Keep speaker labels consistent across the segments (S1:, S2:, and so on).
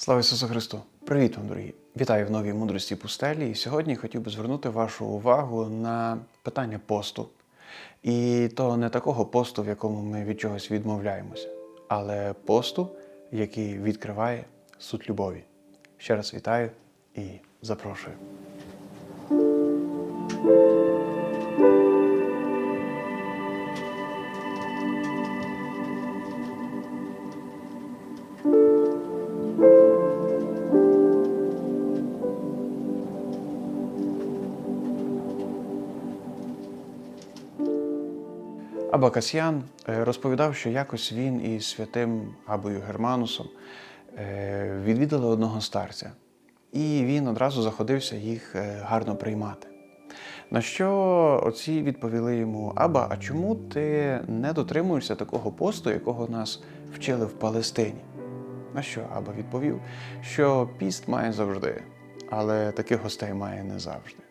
S1: Слава Ісусу Христу! Привіт вам, дорогі! Вітаю в новій мудрості пустелі. І сьогодні хотів би звернути вашу увагу на питання посту. І то не такого посту, в якому ми від чогось відмовляємося, але посту, який відкриває суть любові. Ще раз вітаю і запрошую. Аба Касьян е, розповідав, що якось він із святим Абою Германусом е, відвідали одного старця, і він одразу заходився їх е, гарно приймати. На що оці відповіли йому: Аба, а чому ти не дотримуєшся такого посту, якого нас вчили в Палестині? На що Аба відповів, що піст має завжди, але таких гостей має не завжди.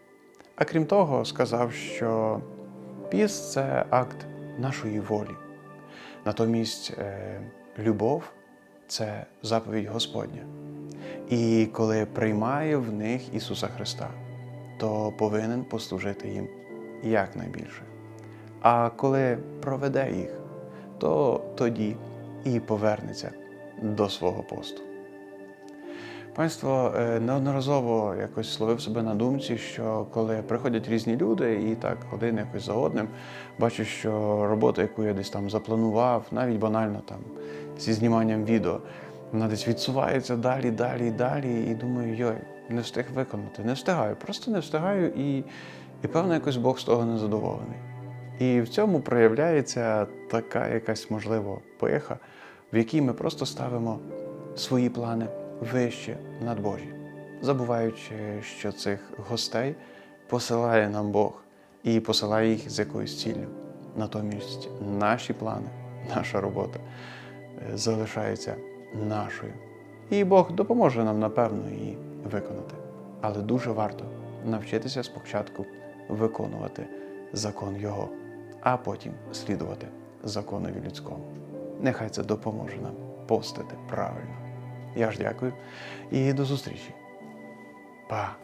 S1: А крім того, сказав, що піст це акт нашої волі. Натомість е, любов це заповідь Господня. І коли приймає в них Ісуса Христа, то повинен послужити їм якнайбільше. А коли проведе їх, то тоді і повернеться до свого посту. Панство е, неодноразово якось словив себе на думці, що коли приходять різні люди, і так один якось за одним, бачу, що робота, яку я десь там запланував, навіть банально там зі зніманням відео, вона десь відсувається далі, далі, далі. І думаю, йой, не встиг виконати, не встигаю, просто не встигаю, і, і певно, якось Бог з того не задоволений. І в цьому проявляється така якась можливо пиха, в якій ми просто ставимо свої плани вище над Божі, забуваючи, що цих гостей посилає нам Бог і посилає їх з якоюсь ціллю. Натомість наші плани, наша робота е, залишається нашою. І Бог допоможе нам, напевно, її виконати. Але дуже варто навчитися спочатку виконувати закон Його, а потім слідувати законові людському. Нехай це допоможе нам постити правильно. Я ж дякую і до зустрічі. Па!